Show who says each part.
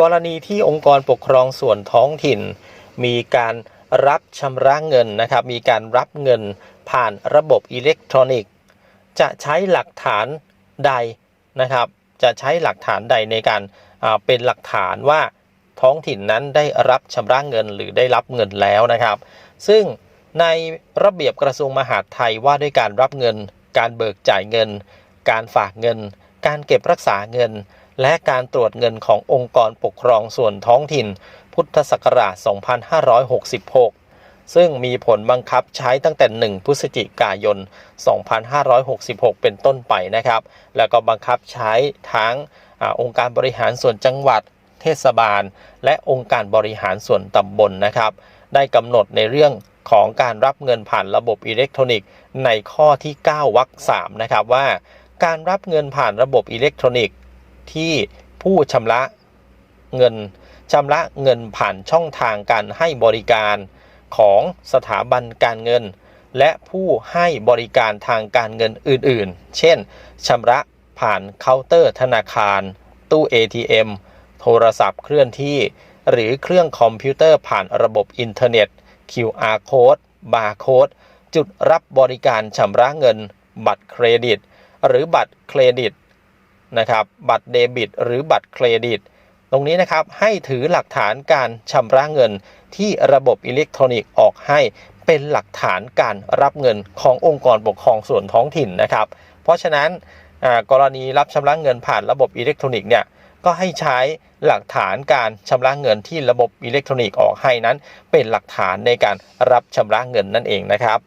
Speaker 1: กรณีที่องค์กรปกครองส่วนท้องถิ่น มีการรับชำระเงินนะครับ มีการรับเงินผ่านระบบอิเล็กทรอนิกส์ จะใช้หลักฐานใดนะครับ จะใช้หลักฐานใดในการเป็นหลักฐานว่าท้องถิ่นนั้นได้รับชำระเงินหรือได้รับเงินแล้วนะครับ ซึ่งในระเบียบกระทรวงมหาดไทยว่าด้วยการรับเงิน การเบิกจ่ายเงิน การฝากเงิน การเก็บรักษาเงิน และการตรวจเงินขององค์กรปกครองส่วนท้องถิ่น พุทธศักราช 2566 ซึ่งมีผลบังคับใช้ตั้งแต่ 1 พฤศจิกายน 2566 เป็นต้นไปนะครับ แล้วก็บังคับใช้ทั้งอองค์การบริหารส่วนจังหวัด เทศบาล และองค์การบริหารส่วนตำบลนะครับ ได้กำหนดในเรื่องของการรับเงินผ่านระบบอิเล็กทรอนิกส์ในข้อที่ 9วรรค3นะครับว่า การรับเงินผ่านระบบอิเล็กทรอนิกส์ ที่ผู้ชำระเงินชำระเงินผ่านช่องทางการให้บริการของสถาบันการเงิน และผู้ให้บริการทางการเงินอื่นๆ เช่นชำระผ่านเคาน์เตอร์ธนาคาร ตู้ ATM โทรศัพท์เคลื่อนที่ หรือเครื่องคอมพิวเตอร์ผ่านระบบอินเทอร์เน็ต QR code barcode จุดรับบริการชำระเงิน บัตรเครดิต หรือบัตรเครดิต นะครับบัตรเดบิต หรือบัตรเครดิต ตรงนี้นะครับให้ถือหลักฐานการชำระเงินที่ระบบอิเล็กทรอนิกส์ออกให้เป็นหลักฐานการรับเงินขององค์กรปกครองส่วนท้องถิ่นนะครับ เพราะฉะนั้นกรณีรับชำระเงินผ่านระบบอิเล็กทรอนิกส์เนี่ยก็ให้ใช้หลักฐานการชำระเงินที่ระบบอิเล็กทรอนิกส์ออกให้นั้น เป็นหลักฐานในการรับชำระเงินนั่นเองนะครับ